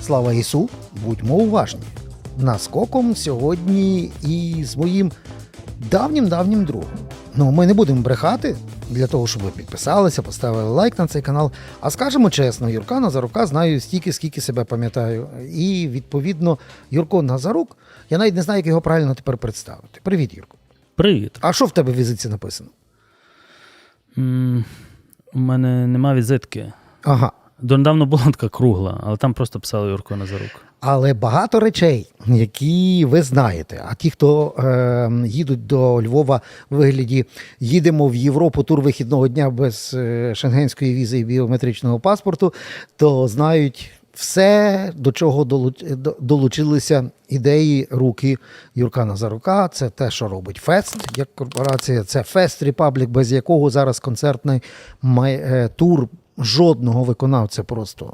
Слава Ісу, будьмо уважні. Наскоком сьогодні і з моїм давнім-давнім другом. Ну, ми не будемо брехати для того, щоб ви підписалися, поставили лайк на цей канал. А скажемо чесно, Юрка Назарука знаю стільки, скільки себе пам'ятаю. І відповідно, Юрко Назарук, я навіть не знаю, як його правильно тепер представити. Привіт, Юрко. Привіт. А що в тебе в візитці написано? М, У мене нема візитки. Ага. Донедавно була така кругла, але там просто писали Юрко Назарук. Але багато речей, які ви знаєте. А ті, хто е, їдуть до Львова в вигляді їдемо в Європу тур вихідного дня без е, шенгенської візи і біометричного паспорту, то знають все, до чого долучилися ідеї руки Юрка Назарука. Це те, що робить Фест як корпорація. Це Фест Republic, без якого зараз концертний май- е, тур жодного виконавця просто.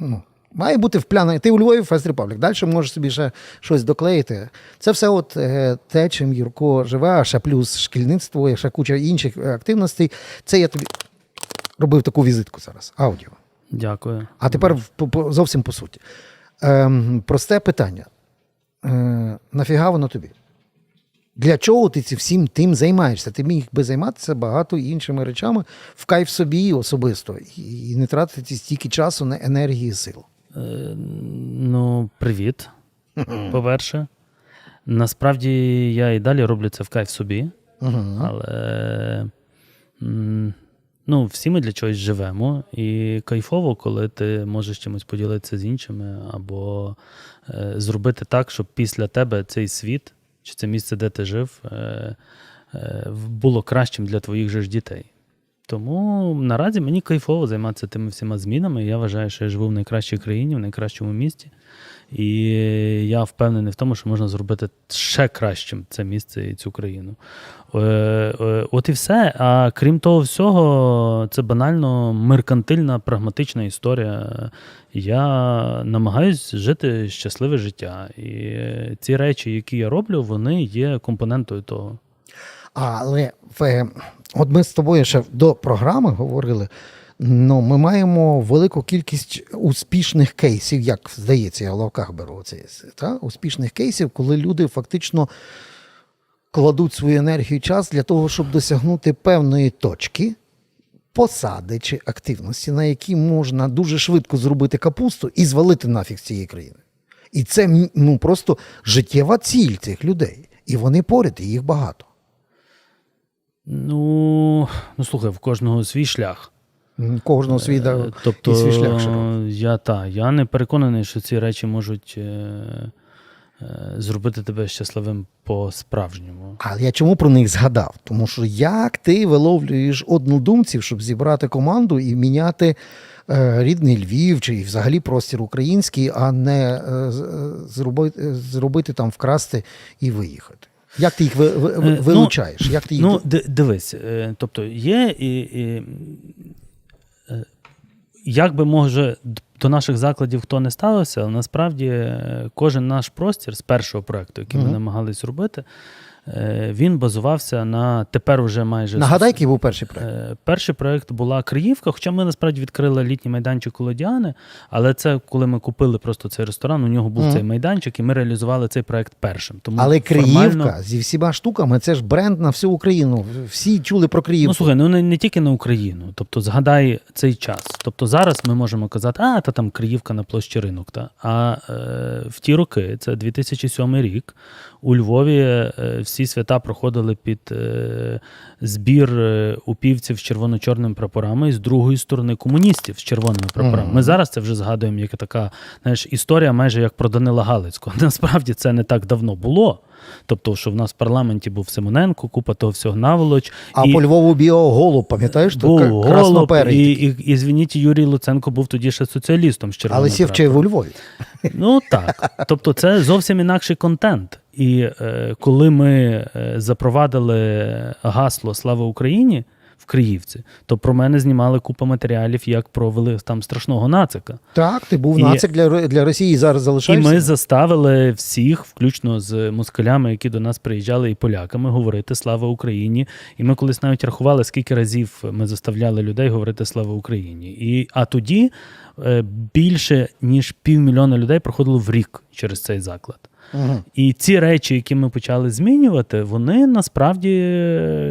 Ну, Має бути впляне. Ти у Львові Фест Репаблік. Далі можеш собі ще щось доклеїти. Це все от е, те, чим Юрко живе, а ще плюс шкільництво, і ще куча інших е, активностей. Це я тобі робив таку візитку зараз. Аудіо. Дякую. А тепер зовсім по суті. Ем, просте питання. Е, нафіга воно тобі? Для чого ти цим всім тим займаєшся? Ти міг би займатися багато іншими речами в кайф собі особисто і, не тратити стільки часу на енергії і сил. Е, ну, привіт. По-перше. Насправді я і далі роблю це в кайф собі, але ну, всі ми для чогось живемо. І кайфово, коли ти можеш чимось поділитися з іншими, або е, зробити так, щоб після тебе цей світ чи це місце, де ти жив, е, е, було кращим для твоїх же ж дітей. Тому наразі мені кайфово займатися тими всіма змінами. Я вважаю, що я живу в найкращій країні, в найкращому місті. І я впевнений в тому, що можна зробити ще кращим це місце і цю країну. Е, е, От і все. А крім того всього, це банально меркантильна, прагматична історія. Я намагаюсь жити щасливе життя. І ці речі, які я роблю, вони є компонентою того. Але от ми з тобою ще до програми говорили. Ну, ми маємо велику кількість успішних кейсів, як здається, я в лавках беру це, та? успішних кейсів, коли люди фактично кладуть свою енергію і час для того, щоб досягнути певної точки, посади чи активності, на якій можна дуже швидко зробити капусту і звалити нафіг цієї країни. І це ну, просто життєва ціль цих людей. І вони поряд, і їх багато. Ну, ну слухай, в кожного свій шлях. Кожного свій да, Е, Тобто, і свій шлях широкий. я та, я не переконаний, що ці речі можуть е, е, зробити тебе щасливим по-справжньому. Але я чому про них згадав? Тому що як ти виловлюєш однодумців, щоб зібрати команду і міняти е, рідний Львів чи взагалі простір український, а не е, е, зробити, зробити там вкрасти і виїхати. Як ти їх Е, ну, вилучаєш? Як ти їх Ну, дивись, е, тобто є і. і е, як би може до наших закладів хто не ставився, але насправді е, кожен наш простір з першого проекту, який ми намагались робити, він базувався на тепер уже майже Нагадай, який був перший проект. Е, Перший проєкт була Криївка, хоча ми насправді відкрили літній майданчик коло Діани, але це коли ми купили просто цей ресторан, у нього був Мгм. цей майданчик, і ми реалізували цей проєкт першим. Тому Але Криївка формально- зі всіма штуками це ж бренд на всю Україну. Всі чули про Криївку. Ну слухай, ну не, не тільки на Україну. Тобто згадай цей час. Тобто зараз ми можемо казати, а та там Криївка на площі ринок. Та? А е, в ті роки, це 2007 рік, у Львові е, всі свята проходили під е, збір е, упівців з червоно-чорними прапорами і з другої сторони комуністів з червоними прапорами. Мгм. Ми зараз це вже згадуємо як така знаєш, історія, майже як про Данила Галицького. Насправді це не так давно було. Тобто, що в нас в парламенті був Симоненко, купа того всього наволоч. А і... по Львову біоголуб, пам'ятаєш? То Був голуб, і, і, і, звініть, Юрій Луценко був тоді ще соціалістом з Але сів прапором. у Львові. Ну так. Тобто, це зовсім інакший контент. І е, коли ми е, запровадили гасло Слава Україні, в Криївці, то про мене знімали купа матеріалів, як про вели там страшного нацика. Так, ти був І- нацик для, для Росії і зараз І ми заставили всіх, включно з москалями, які до нас приїжджали, і поляками, говорити Слава Україні. І ми колись навіть рахували, скільки разів ми заставляли людей говорити Слава Україні. І, а тоді е, більше ніж півмільйона людей проходило в рік через цей заклад. І ці речі, які ми почали змінювати, вони насправді,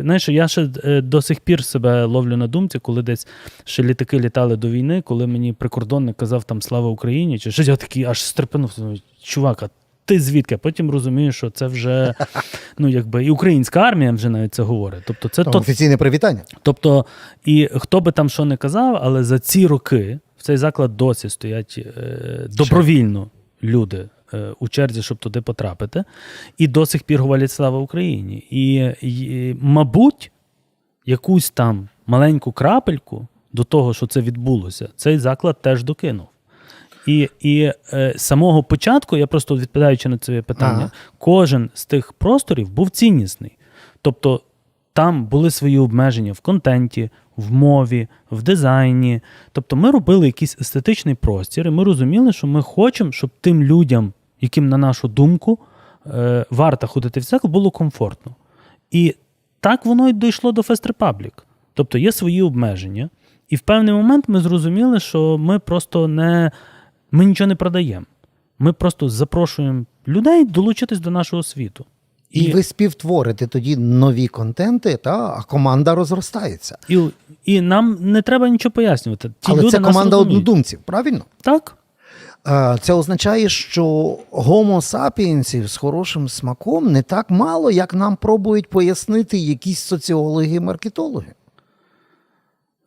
знаєш, я ще е, до сих пір себе ловлю на думці, коли десь ще літаки літали до війни, коли мені прикордонник казав там Слава Україні, чи щось я такий аж стрепенувся. думаю, Чувак, а ти звідки? Потім розумію, що це вже ну якби і українська армія вже навіть це говорить. Тобто, це то, офіційне привітання. Тобто, і хто би там що не казав, але за ці роки в цей заклад досі стоять е, добровільно люди у черзі, щоб туди потрапити, і до сих пір говорять слава Україні. І, і, мабуть, якусь там маленьку крапельку до того, що це відбулося, цей заклад теж докинув. І, і е, з самого початку, я просто відповідаючи на це питання, Ага. кожен з тих просторів був ціннісний. Тобто там були свої обмеження в контенті, в мові, в дизайні. Тобто ми робили якийсь естетичний простір, і ми розуміли, що ми хочемо, щоб тим людям, яким, на нашу думку, е, варто ходити в цикл, було комфортно. І так воно й дійшло до Fest Republic. Тобто є свої обмеження. І в певний момент ми зрозуміли, що ми просто не ми нічого не продаємо. Ми просто запрошуємо людей долучитись до нашого світу. І, ви співтворите тоді нові контенти, та, а команда розростається. І, і нам не треба нічого пояснювати. Ті Але люди це команда однодумців, правильно? Так. Це означає, що гомо сапіенсів з хорошим смаком не так мало, як нам пробують пояснити якісь соціологи і маркетологи.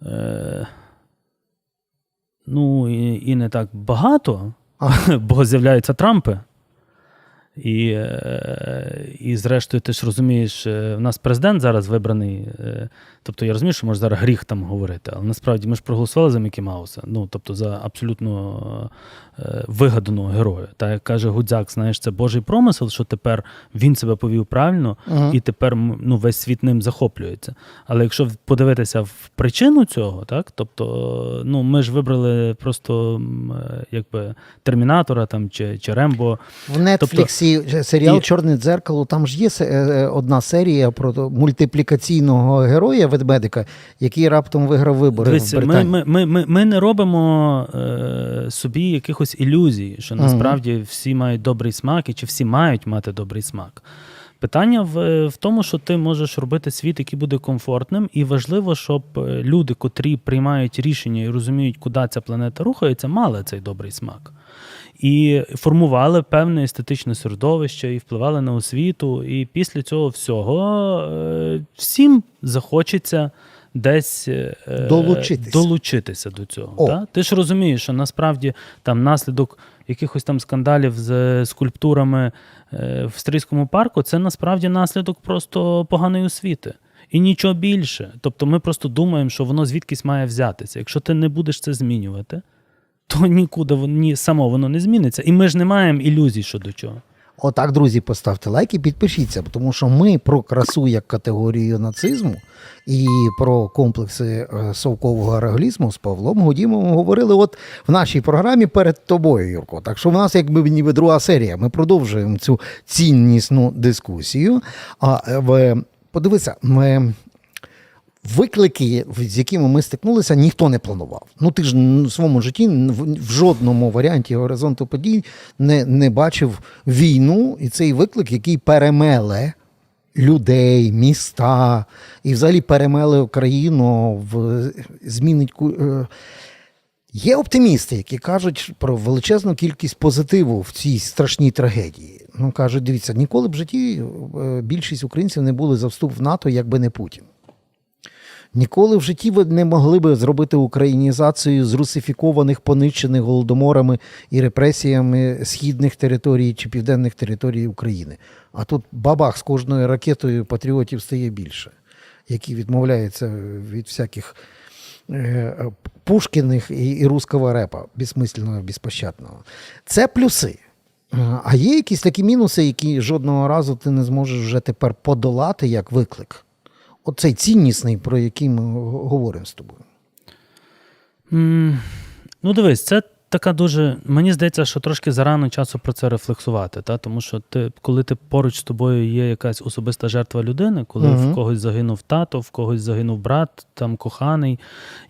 Е, ну, і, і не так багато, а. бо з'являються Трампи. І, е, і зрештою, ти ж розумієш, е, в нас президент зараз вибраний. е, Тобто я розумію, що може зараз гріх там говорити, але насправді ми ж проголосували за Мікі Мауса, ну тобто за абсолютно вигаданого героя. Та як каже Гудзяк, знаєш, це Божий промисел, що тепер він себе повів правильно, Мгм. і тепер ну, весь світ ним захоплюється. Але якщо подивитися в причину цього, так тобто, ну ми ж вибрали просто якби термінатора там чи, чи Рембо. В Нетфліксі і- Чорне дзеркало, там ж є се- е, одна серія про мультиплікаційного героя ведмедика, який раптом виграв вибори Дивись, в ми, ми, ми, ми, ми не робимо е, собі якихось ілюзій, що насправді всі мають добрий смак, і чи всі мають мати добрий смак. Питання в, в тому, що ти можеш робити світ, який буде комфортним, і важливо, щоб е, люди, котрі приймають рішення і розуміють, куди ця планета рухається, мали цей добрий смак. І формували певне естетичне середовище, і впливали на освіту. І після цього всього е, всім захочеться десь е, Долучитися. долучитися до цього. Та? Ти ж розумієш, що насправді там наслідок якихось там скандалів з скульптурами е, в Стрийському парку це насправді наслідок просто поганої освіти. І нічого більше. Тобто ми просто думаємо, що воно звідкись має взятися. Якщо ти не будеш це змінювати, то нікуди ні, само воно не зміниться. І ми ж не маємо ілюзій щодо чого. Отак, друзі, поставте лайк і підпишіться, тому що ми про красу як категорію нацизму і про комплекси е, совкового ареглізму з Павлом Гудімовим говорили от в нашій програмі перед тобою, Юрко. Так що в нас якби ніби друга серія. Ми продовжуємо цю ціннісну дискусію. А е, в, подивися, ми, Виклики, з якими ми стикнулися, ніхто не планував. Ну ти ж в своєму житті в, жодному варіанті горизонту подій не, не бачив війну і цей виклик, який перемеле людей, міста і взагалі перемеле Україну, в, змінить. е, Є оптимісти, які кажуть про величезну кількість позитиву в цій страшній трагедії. Ну кажуть, дивіться, ніколи б в житті е, більшість українців не були за вступ в НАТО, якби не Путін. Ніколи в житті ви не могли би зробити українізацію з русифікованих, понищених голодоморами і репресіями східних територій чи південних територій України. А тут бабах з кожною ракетою патріотів стає більше, які відмовляються від всяких е, Пушкіних і, і русского репа, безсмисленного, безпощадного. Це плюси. А є якісь такі мінуси, які жодного разу ти не зможеш вже тепер подолати як виклик. Оцей ціннісний, про який ми говоримо з тобою? Ну, дивись, це така дуже. Мені здається, що трошки зарано часу про це рефлексувати. Та? Тому що ти, коли ти поруч з тобою є якась особиста жертва людини, коли Мгм. в когось загинув тато, в когось загинув брат, там коханий,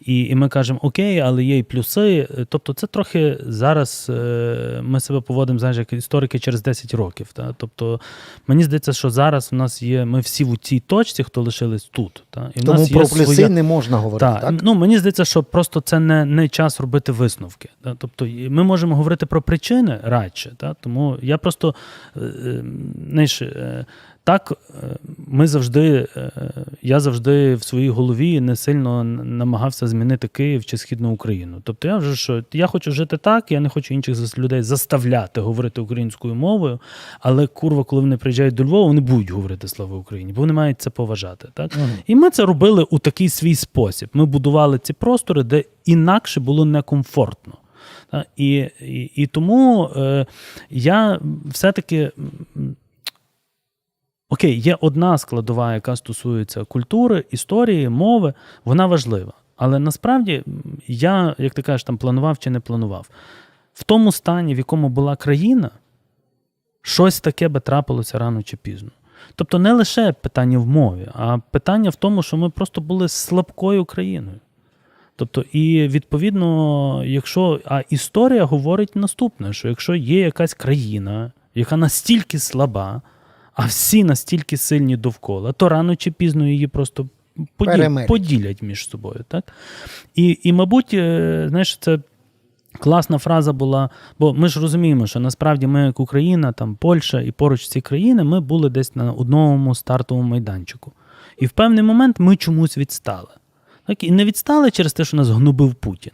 і, і ми кажемо, окей, але є і плюси. Тобто, це трохи зараз е, ми себе поводимо, знаєш, як історики через 10 років. Та? Тобто, мені здається, що зараз в нас є, ми всі в цій точці, хто лишились тут. Та? І в нас про є плюси своя... не можна говорити, Так. так? Ну, мені здається, що просто це не, не час робити висновки. Да? Тобто ми можемо говорити про причини радше. Да? Тому я просто е, е, знаєш, е, так ми завжди, я завжди в своїй голові не сильно намагався змінити Київ чи Східну Україну. Тобто я вже що я хочу жити так, я не хочу інших людей заставляти говорити українською мовою, але курва, коли вони приїжджають до Львова, вони будуть говорити слава Україні, бо вони мають це поважати. Так? Мгм. І ми це робили у такий свій спосіб. Ми будували ці простори, де інакше було некомфортно. І, і, і тому е, я все-таки. Окей, є одна складова, яка стосується культури, історії, мови, вона важлива. Але насправді я, як ти кажеш, там планував чи не планував. В тому стані, в якому була країна, щось таке би трапилося рано чи пізно. Тобто не лише питання в мові, а питання в тому, що ми просто були слабкою країною. Тобто, і відповідно, якщо а історія говорить наступне: що якщо є якась країна, яка настільки слаба, а всі настільки сильні довкола, то рано чи пізно її просто поділ, поділять між собою. Так? І, і, мабуть, е, знаєш, це класна фраза була, бо ми ж розуміємо, що насправді ми, як Україна, там Польща і поруч ці країни, ми були десь на одному стартовому майданчику. І в певний момент ми чомусь відстали. Так? І не відстали через те, що нас гнобив Путін.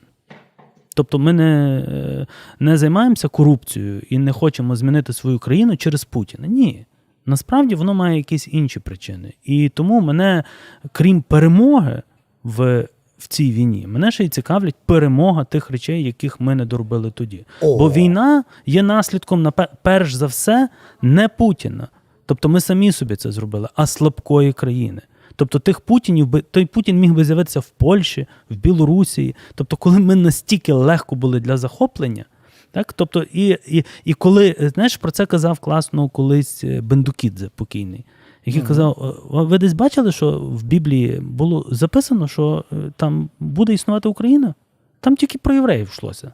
Тобто ми не, е, не займаємося корупцією і не хочемо змінити свою країну через Путіна. Ні. Насправді воно має якісь інші причини. І тому мене, крім перемоги в, в цій війні, мене ще й цікавлять перемога тих речей, яких ми не доробили тоді. О. Бо війна є наслідком, напе- перш за все, не Путіна. Тобто ми самі собі це зробили, а слабкої країни. Тобто тих Путінів би той Путін міг би з'явитися в Польщі, в Білорусі. Тобто, коли ми настільки легко були для захоплення, так тобто, і, і, і коли знаєш, про це казав класно колись е, Бендукідзе покійний, який казав: «Е, ви десь бачили, що в Біблії було записано, що е, там буде існувати Україна? Там тільки про євреїв йшлося.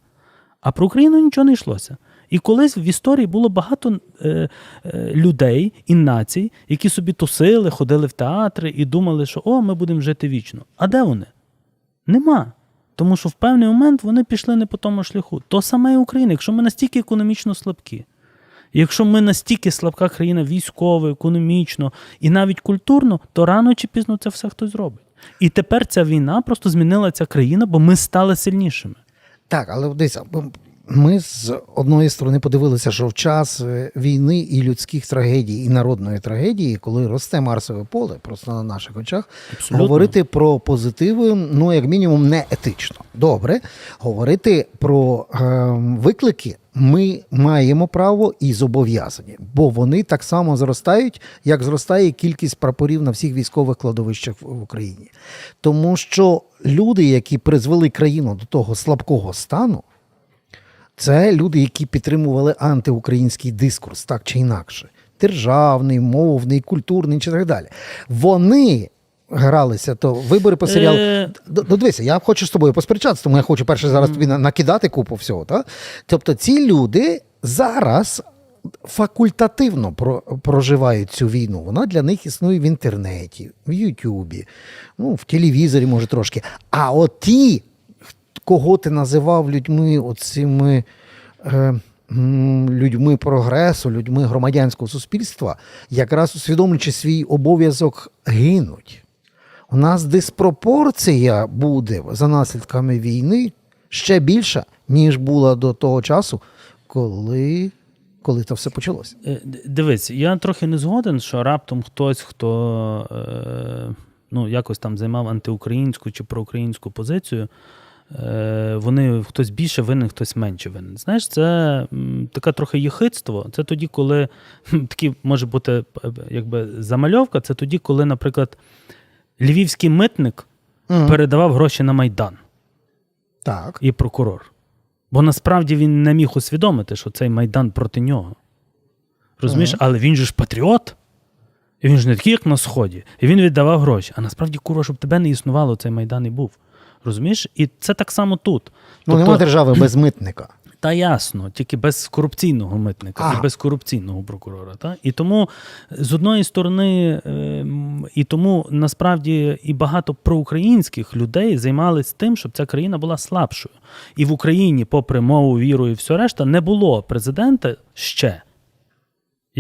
А про Україну нічого не йшлося. І колись в історії було багато е, е, людей і націй, які собі тусили, ходили в театри і думали, що о, ми будемо жити вічно. А де вони? Нема. Тому що в певний момент вони пішли не по тому шляху. То саме і Україна, якщо ми настільки економічно слабкі, якщо ми настільки слабка країна військово, економічно і навіть культурно, то рано чи пізно це все хтось зробить. І тепер ця війна просто змінила ця країна, бо ми стали сильнішими. Так, але дивіться, ми з одної сторони подивилися, що в час е, війни і людських трагедій, і народної трагедії, коли росте Марсове поле, просто на наших очах, Абсолютно. говорити про позитиви, ну як мінімум, не етично. Добре, говорити про е, виклики. Ми маємо право і зобов'язані, бо вони так само зростають, як зростає кількість прапорів на всіх військових кладовищах в в Україні. Тому що люди, які призвели країну до того слабкого стану, це люди, які підтримували антиукраїнський дискурс, так чи інакше. Державний, мовний, культурний чи так далі. Вони гралися, то вибори по серіалу. Е, Ну, дивися, я хочу з тобою посперечатися, тому я хочу перше зараз тобі накидати купу всього. Та? Тобто ці люди зараз факультативно про- проживають цю війну. Вона для них існує в інтернеті, в Ютубі, ну, в телевізорі, може, трошки. А от ті, кого ти називав людьми оцими. Е, Людьми прогресу, людьми громадянського суспільства, якраз усвідомлюючи свій обов'язок, гинуть. У нас диспропорція буде за наслідками війни ще більша, ніж була до того часу, коли, коли це все почалося. Е, Дивись, я трохи не згоден, що раптом хтось, хто е, ну, якось там займав антиукраїнську чи проукраїнську позицію, вони хтось більше винен, хтось менше винен. Знаєш, це таке трохи єхидство. Це тоді, коли такі може бути е, якби замальовка, це тоді, коли, наприклад. львівський митник Мгм. передавав гроші на Майдан Так. і прокурор. Бо насправді він не міг усвідомити, що цей Майдан проти нього. Розумієш, але він же ж патріот. І він ж не такий, як на Сході. І він віддавав гроші. А насправді, курва, щоб тебе не існувало, цей Майдан і був. Розумієш? І це так само тут. Ну, нема держави без митника. Та ясно, тільки без корупційного митника А. і без корупційного прокурора. Та? І тому з одної сторони, ем, і тому насправді і багато проукраїнських людей займалися тим, щоб ця країна була слабшою. І в Україні, попри мову, віру і все решта, не було президента ще,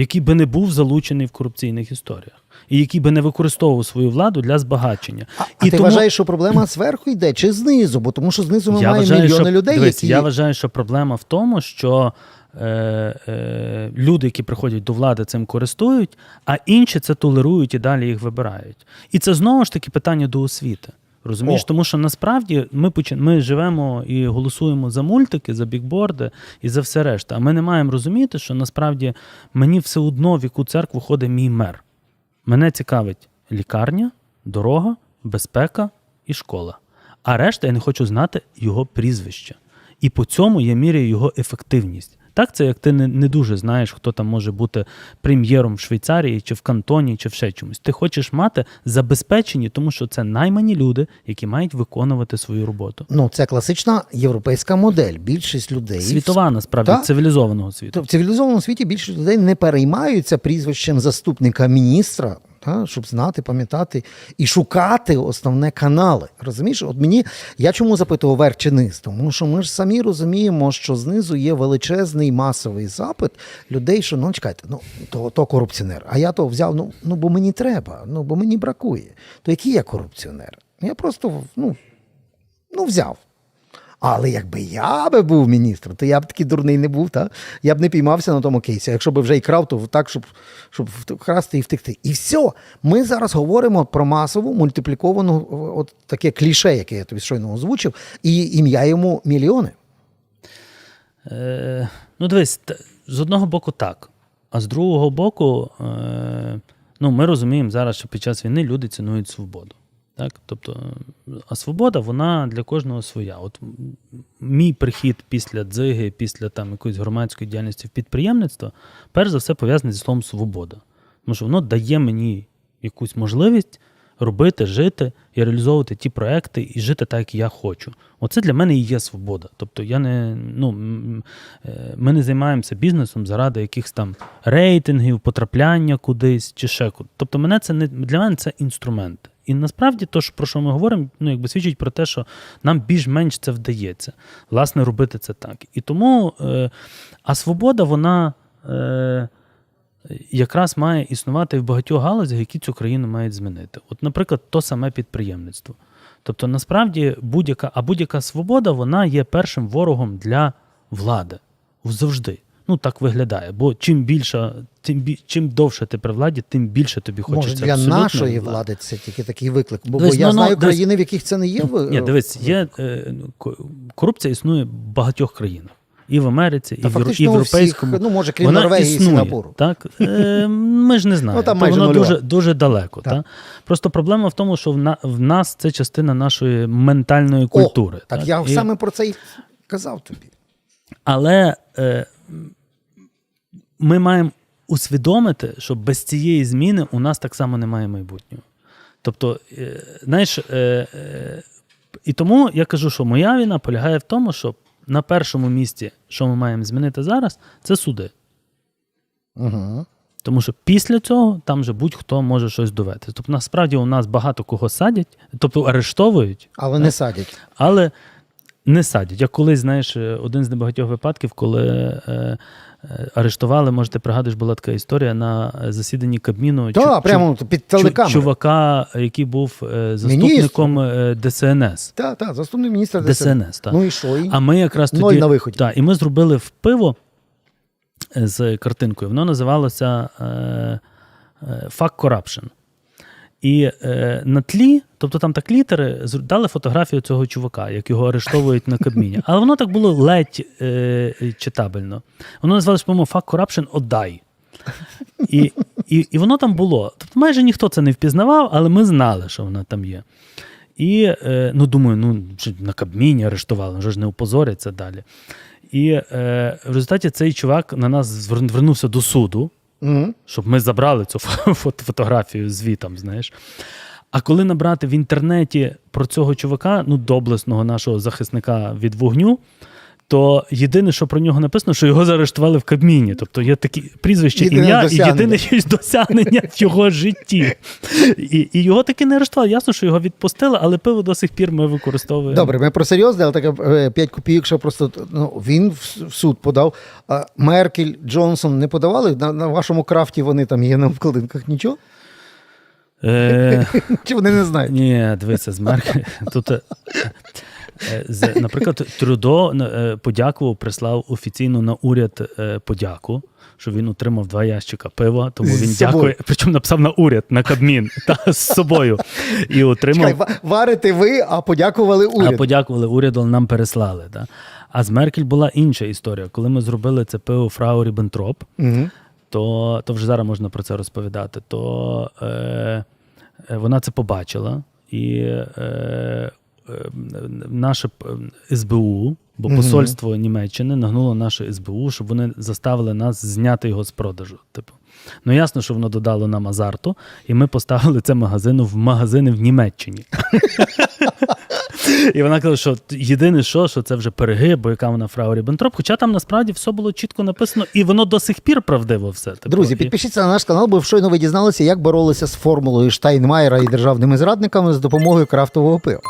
який би не був залучений в корупційних історіях. І який би не використовував свою владу для збагачення. А, а і ти вважаєш, що проблема зверху йде чи знизу? Бо тому що знизу ми маємо мільйони що, людей, дивись, які я вважаю, що проблема в тому, що е, е, люди, які приходять до влади, цим користують, а інші це толерують і далі їх вибирають. І це знову ж таки питання до освіти. Розумієш, О. тому що насправді ми почи- ми живемо і голосуємо за мультики, за бікборди і за все решта. А ми не маємо розуміти, що насправді мені все одно в яку церкву ходить мій мер. Мене цікавить лікарня, дорога, безпека і школа. А решта я не хочу знати його прізвище. І по цьому я міряю його ефективність. Так, це як ти не, не дуже знаєш, хто там може бути прем'єром в Швейцарії чи в Кантоні, чи в ще чомусь. Ти хочеш мати забезпечені, тому що це наймані люди, які мають виконувати свою роботу. ну це класична європейська модель. Більшість людей Світова, насправді, Так. цивілізованого світу. В цивілізованому світі більшість людей не переймаються прізвищем заступника міністра, та, щоб знати, пам'ятати і шукати основне канали. Розумієш? От мені я чому запитував верх чи низ? Тому що ми ж самі розуміємо, що знизу є величезний масовий запит людей, що ну чекайте, ну то, то корупціонер. А я то взяв, ну, ну бо мені треба, ну бо мені бракує. То який я корупціонер? Я просто ну, ну взяв. Але якби я би був міністром, то я б такий дурний не був, та? я б не піймався на тому кейсі. Якщо б вже і крав, то так, щоб, щоб вкрасти і втекти. І все. Ми зараз говоримо про масову мультипліковану от таке кліше, яке я тобі щойно озвучив, і ім'я йому мільйони. Е, ну, дивись, з одного боку так. А з другого боку, е, ну, ми розуміємо зараз, що під час війни люди цінують свободу. Так? Тобто, а свобода, вона для кожного своя. От мій прихід після дзиги, після там, якоїсь громадської діяльності в підприємництво, перш за все пов'язаний зі словом свобода. Тому що воно дає мені якусь можливість робити, жити і реалізовувати ті проекти і жити так, як я хочу. Оце для мене і є свобода. Тобто я не, ну, е, ми не займаємося бізнесом заради якихось там рейтингів, потрапляння кудись чи ще куди. Тобто мене це не для мене це інструмент. І насправді, то, про що ми говоримо, ну, якби свідчить про те, що нам більш-менш це вдається, власне, робити це так. І тому, е, а свобода, вона. Е, якраз має існувати в багатьох галузях, які цю країну мають змінити. От, наприклад, то саме підприємництво. Тобто, насправді, будь-яка, а будь-яка свобода вона є першим ворогом для влади. Завжди. Ну, так виглядає. Бо чим більше, тим бі, чим довше ти при владі, тим більше тобі Може, хочеться. для абсолютної нашої влади це тільки такий виклик. Бо, бо я ну, ну, знаю дивись. країни, в яких це не є. в- Ні, дивись, є е, ну, корупція існує в багатьох країнах. І в Америці, і Та і в європейському. всіх, ну, може, крім Вона Норвегії і існує, Сінгапуру. Так? Е, ми ж не знаємо. Ну, там майже воно дуже, дуже далеко. Так. Так? Просто проблема в тому, що в, на, в нас це частина нашої ментальної культури. О, так, я І- саме про це й казав тобі. Але е, ми маємо усвідомити, що без цієї зміни у нас так само немає майбутнього. Тобто, е, знаєш, е, е, і тому я кажу, що моя війна полягає в тому, що на першому місці, що ми маємо змінити зараз, це суди. Угу. Тому що після цього там же будь-хто може щось довести. Тобто, насправді у нас багато кого садять, тобто арештовують, Але не садять. але не садять. Як колись, знаєш, е, один з небагатьох випадків, коли е, е, арештували, може, ти пригадуєш, була така історія на засіданні Кабміну. Так, чу- прямо під чу- телекамерою. чувака, який був е, заступником е, ДСНС. Так, так, заступник міністра ДСНС, так. Ну і що? І? А ми якраз Ноль тоді на виході. Так, і ми зробили в пиво е, з картинкою. Воно називалося е, е, Fuck Corruption. І е, на тлі, тобто там так літери, дали фотографію цього чувака, як його арештовують на Кабміні. Але воно так було ледь е, читабельно. Воно називалося, по-моєму, Fuck Corruption Отдай. І, і, і воно там було. Тобто майже ніхто це не впізнавав, але ми знали, що вона там є. І е, ну, думаю, ну на Кабміні арештували, вже ж не опозоряться далі. І е, в результаті цей чувак на нас звернувся до суду, Мгм. щоб ми забрали цю фо- фото- фотографію звітом, знаєш. А коли набрати в інтернеті про цього чувака, ну, доблесного нашого захисника від вогню, то єдине, що про нього написано, що його заарештували в Кабміні. Тобто є такі прізвище, Єдине ім'я і єдине якесь досягнення в його житті. І, і його таки не арештували. Ясно, що його відпустили, але пиво до сих пір ми використовуємо. Добре, ми про серйозне, але таке е, 5 копійок, що просто ну, він в суд подав. А Меркель, Джонсон не подавали? На, на вашому крафті вони там є на вкладинках нічого? Е, Чи вони не знають? Ні, дивися, з Меркель. Тут, е, е, наприклад, Трюдо е, подякував, прислав офіційно на уряд е, подяку, що він отримав два ящика пива, тому він дякує. Причому написав на уряд, на Кабмін та з собою. І отримав. Чекай, варите ви, а подякували А подякували уряду, нам переслали. Да? А з Меркель була інша історія. Коли ми зробили це пиво Фрау Ріббентроп, Мгм. то, то вже зараз можна про це розповідати. То е, е, вона це побачила, і е, е, наше п- СБУ, бо Мгм. посольство Німеччини нагнуло наше СБУ, щоб вони заставили нас зняти його з продажу. Типу. Ну ясно, що воно додало нам азарту, і ми поставили це магазину в магазини в Німеччині. І вона каже, що єдине, що, що це вже перегиб, бо яка вона фрау Ріббентроп, хоча там насправді все було чітко написано, і воно до сих пір правдиво все. Типу, Друзі, підпишіться на наш канал, бо щойно ви дізналися, як боролися з формулою Штайнмаєра і державними зрадниками з допомогою крафтового пива.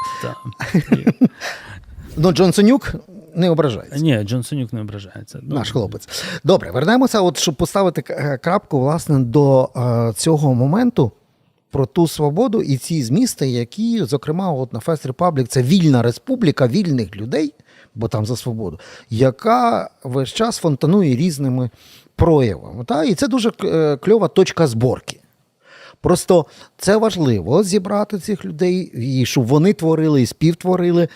Ну, Джонсонюк не ображається. Ні, Джонсонюк не ображається. Ну, Наш хлопець. Добре, вернемося, от, щоб поставити е, крапку власне, до е, цього моменту про ту свободу і ці змісти, які, зокрема, от на Фест Republic, це вільна республіка вільних людей, бо там за свободу, яка весь час фонтанує різними проявами. Та? І це дуже е, кльова точка зборки. Просто це важливо зібрати цих людей, і щоб вони творили і співтворили.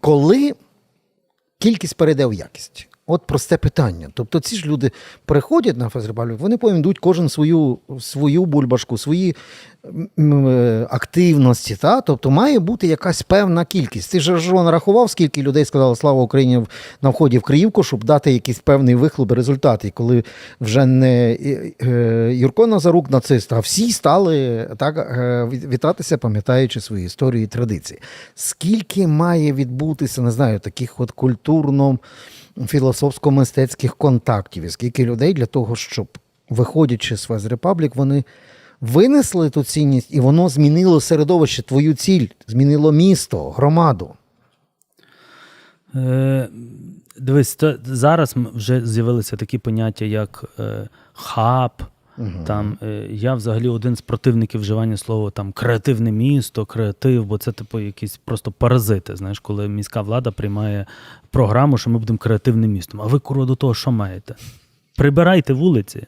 Коли кількість передав якість. От просте питання. Тобто ці ж люди приходять на фестиваль, вони потім кожен свою, свою бульбашку, свої е, активності. Та? Тобто має бути якась певна кількість. Ти ж Жон рахував, скільки людей сказали Слава Україні на вході в Криївку, щоб дати якийсь певний вихлоп результат. І коли вже не е, Юрко Назарук нацист, а всі стали так е, вітатися, пам'ятаючи свої історії і традиції. Скільки має відбутися, не знаю, таких от культурно філософсько-мистецьких контактів, і скільки людей для того, щоб, виходячи з Фез Репаблік, вони винесли ту цінність, і воно змінило середовище, твою ціль, змінило місто, громаду. Е, дивись, то зараз вже з'явилися такі поняття, як е, хаб. Там, е, я взагалі один з противників вживання слова там креативне місто, креатив, бо це типу якісь просто паразити. Знаєш, коли міська влада приймає програму, що ми будемо креативним містом. А ви куро до того, що маєте? Прибирайте вулиці.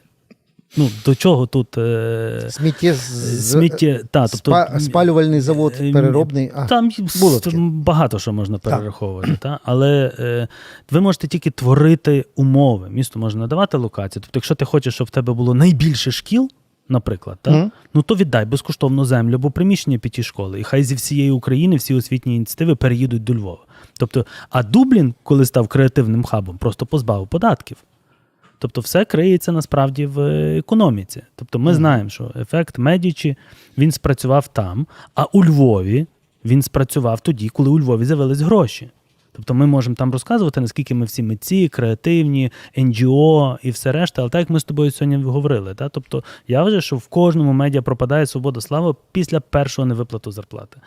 Ну, до чого тут е, Сміття, з- сміття? Та, тобто, спа- спалювальний завод е, переробний. А, там було таке. багато що можна перераховувати, та? але е, ви можете тільки творити умови. Місто може надавати локації. Тобто, якщо ти хочеш, щоб в тебе було найбільше шкіл, наприклад, та? Мгм. ну то віддай безкоштовно землю або приміщення п'яті школи. І хай зі всієї України всі освітні ініціативи переїдуть до Львова. Тобто, а Дублін, коли став креативним хабом, просто позбавив податків. Тобто, все криється насправді в економіці. Тобто, ми знаємо, що ефект Медічі він спрацював там, а у Львові він спрацював тоді, коли у Львові з'явились гроші. Тобто ми можемо там розказувати, наскільки ми всі митці, креативні, NGO і все решта, але так як ми з тобою сьогодні говорили. Та? Тобто я вважаю, що в кожному медіа пропадає свобода слави після першого невиплату зарплати.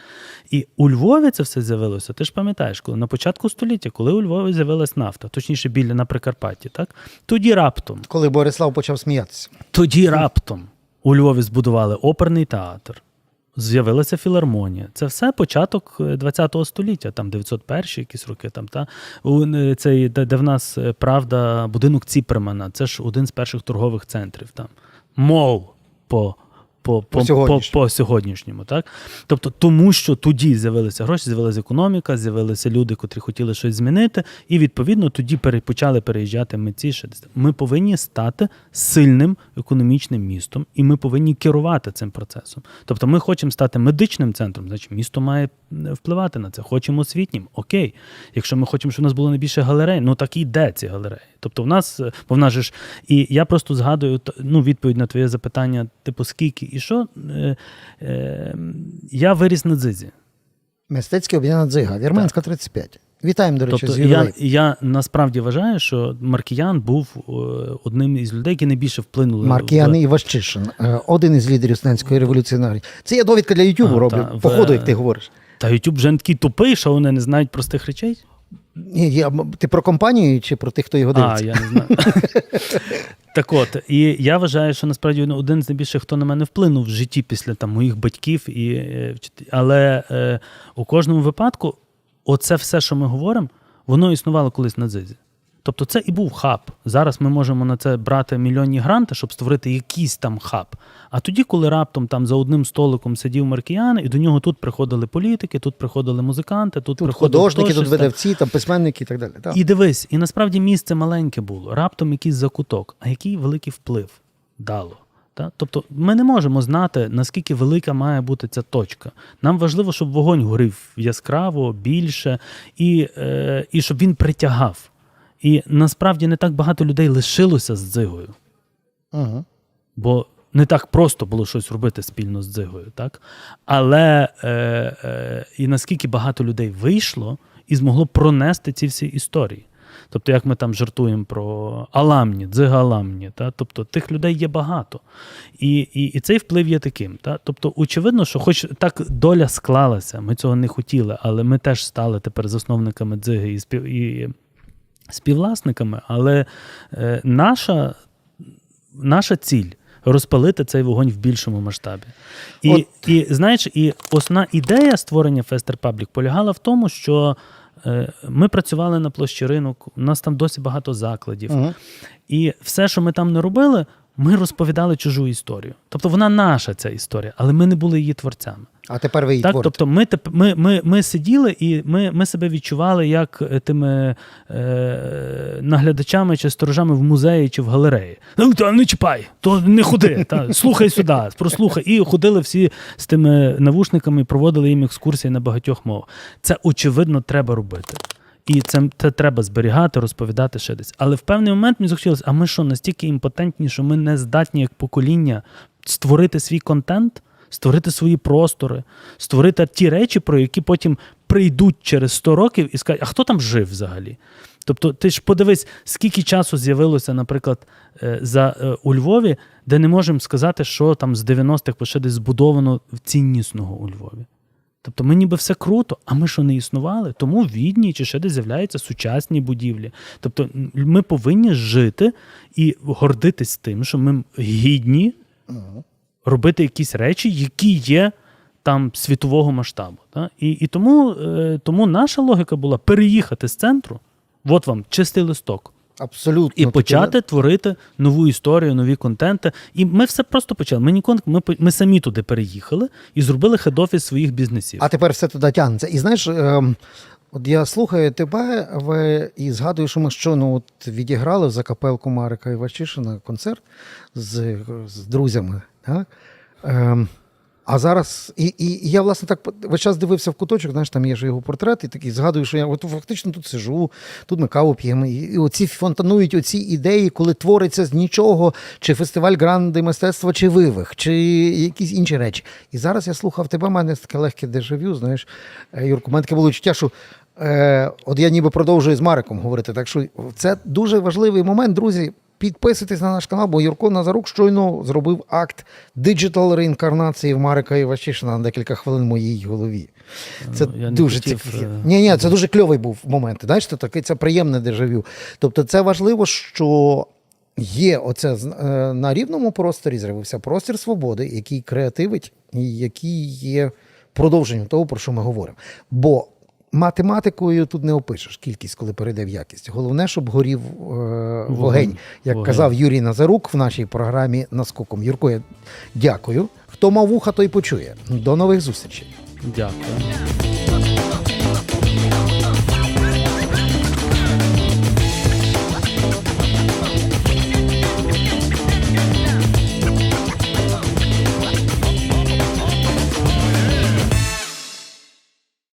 І у Львові це все з'явилося. Ти ж пам'ятаєш, коли на початку століття, коли у Львові з'явилась нафта, точніше біля на Прикарпатті, так? тоді раптом коли Борислав почав сміятися. тоді раптом у Львові збудували оперний театр, з'явилася філармонія. Це все початок ХХ століття, там 901 якісь роки. Там, та? У, е, цей, де, де в нас е, правда, будинок Ціпремана, це ж один з перших торгових центрів. Там. Мол по по, По по, по, сьогоднішньому. по сьогоднішньому. Так? Тобто, тому що тоді з'явилися гроші, з'явилася економіка, з'явилися люди, котрі хотіли щось змінити, і відповідно тоді почали переїжджати митці. ще. Ми повинні стати сильним економічним містом, і ми повинні керувати цим процесом. Тобто, ми хочемо стати медичним центром, значить місто має е, впливати на це. Хочемо освітнім. Окей. Якщо ми хочемо, щоб у нас було найбільше галерей, ну так і йде ці галереї. Тобто, в нас, е, бо в нас же ж, і я просто згадую ну, відповідь на твоє запитання, типу, скільки і що. Е, е, я виріс на дзизі. Мистецьке об'єднана дзига, Вірменська 35. Вітаємо, до речі, Тобто з я, я насправді вважаю, що Маркіян був е, одним із людей, які найбільше вплинули. Маркіян в- Іващишин, е, один із лідерів студентської революціонарії. Це я довідка для Ютубу роблю. та, По в- як ти говориш. Та YouTube вже не такий тупий, що вони не знають простих речей. Ні, я, ти про компанію чи про тих, хто його А, дивиться? я не знаю. так от, і я вважаю, що насправді він один з найбільших, хто на мене вплинув в житті після там, моїх батьків. І, е, але е, у кожному випадку, оце все, що ми говоримо, воно існувало колись на дзизі. Тобто це і був хаб. Зараз ми можемо на це брати мільйонні гранти, щоб створити якийсь там хаб. А тоді, коли раптом там за одним столиком сидів Маркіян, і до нього тут приходили політики, тут приходили музиканти, тут, Тут приходив художники, хтось, тут там. видавці, там письменники і так далі. Так. І дивись, і насправді місце маленьке було, раптом якийсь закуток, а який великий вплив дало. Та? Тобто ми не можемо знати, наскільки велика має бути ця точка. Нам важливо, щоб вогонь горів яскраво, більше, і, е, і щоб він притягав. І насправді не так багато людей лишилося з дзигою. Угу. Бо не так просто було щось робити спільно з дзигою, так? Але е, е, і наскільки багато людей вийшло і змогло пронести ці всі історії. Тобто, як ми там жартуємо про Аламні, дзига Аламні, та? тобто тих людей є багато. І, і, і цей вплив є таким. Та? Тобто, очевидно, що хоч так доля склалася, ми цього не хотіли, але ми теж стали тепер засновниками дзиги і, спів, і співвласниками. Але е, наша наша ціль розпалити цей вогонь в більшому масштабі. І, От- і знаєш, і основна ідея створення Fest Republic полягала в тому, що е, ми працювали на площі ринок, у нас там досі багато закладів. Угу. І все, що ми там не робили, ми розповідали чужу історію. Тобто вона наша ця історія, але ми не були її творцями. А тепер ви її Так, творите. тобто ми, ми, ми, ми сиділи і ми, ми себе відчували як е, тими е, наглядачами чи сторожами в музеї чи в галереї. Ну, та не чіпай, то не ходи, та, слухай сюди, прослухай. І ходили всі з тими навушниками проводили їм екскурсії на багатьох мовах. Це очевидно треба робити. І це, це треба зберігати, розповідати ще десь. Але в певний момент мені захотілося, а ми що, настільки імпотентні, що ми не здатні як покоління створити свій контент, створити свої простори, створити ті речі, про які потім прийдуть через 100 років і скажуть, а хто там жив взагалі? Тобто, ти ж подивись, скільки часу з'явилося, наприклад, е, за, е, у Львові, де не можемо сказати, що там з 90-х ще десь збудовано ціннісного у Львові. Тобто ми ніби все круто, а ми що не існували, тому в Відні чи ще десь з'являються сучасні будівлі. Тобто ми повинні жити і гордитись тим, що ми гідні робити якісь речі, які є там світового масштабу. Та? І, і тому, е, тому наша логіка була переїхати з центру, от вам чистий листок, Абсолютно. і почати творити нову історію, нові контенти. І ми все просто почали. Ми ніколи ми, ми самі туди переїхали і зробили хед-офіс своїх бізнесів. А тепер все туди тягнеться. І знаєш, ем, от я слухаю тебе ви, і згадую, що ми щойно от відіграли за капелку Марика Івачишина концерт з, з друзями. Так? Ем, а зараз, і, і, я, власне, так весь час дивився в куточок, знаєш, там є ж його портрет, і такий згадую, що я от фактично тут сижу, тут ми каву п'ємо. І, і оці фонтанують оці ідеї, коли твориться з нічого, чи фестиваль гранди мистецтва, чи вивих, чи якісь інші речі. І зараз я слухав тебе, в мене таке легке дежавю, знаєш, Е, Юрко, у мене таке було відчуття, що е, от я ніби продовжую з Мариком говорити. Так що це дуже важливий момент, друзі. Підписуйтесь на наш канал, бо Юрко Назарук щойно зробив акт диджитал реінкарнації в Марика Іващишина на декілька хвилин в моїй голові. Це Ну, я дуже хотів, цікаві. е, Ні, ні, це дуже кльовий був момент. Знаєш, це таке це приємне дежавю. Тобто, це важливо, що є оце е, на рівному просторі з'явився простір свободи, який креативить і який є продовженням того, про що ми говоримо. Бо математикою тут не опишеш кількість, коли перейде в якість. Головне, щоб горів е, вогонь, Вогонь. як Вогонь. казав Юрій Назарук в нашій програмі наскоком. Юрко, я дякую. Хто мав вуха, той почує. До нових зустрічей. Дякую.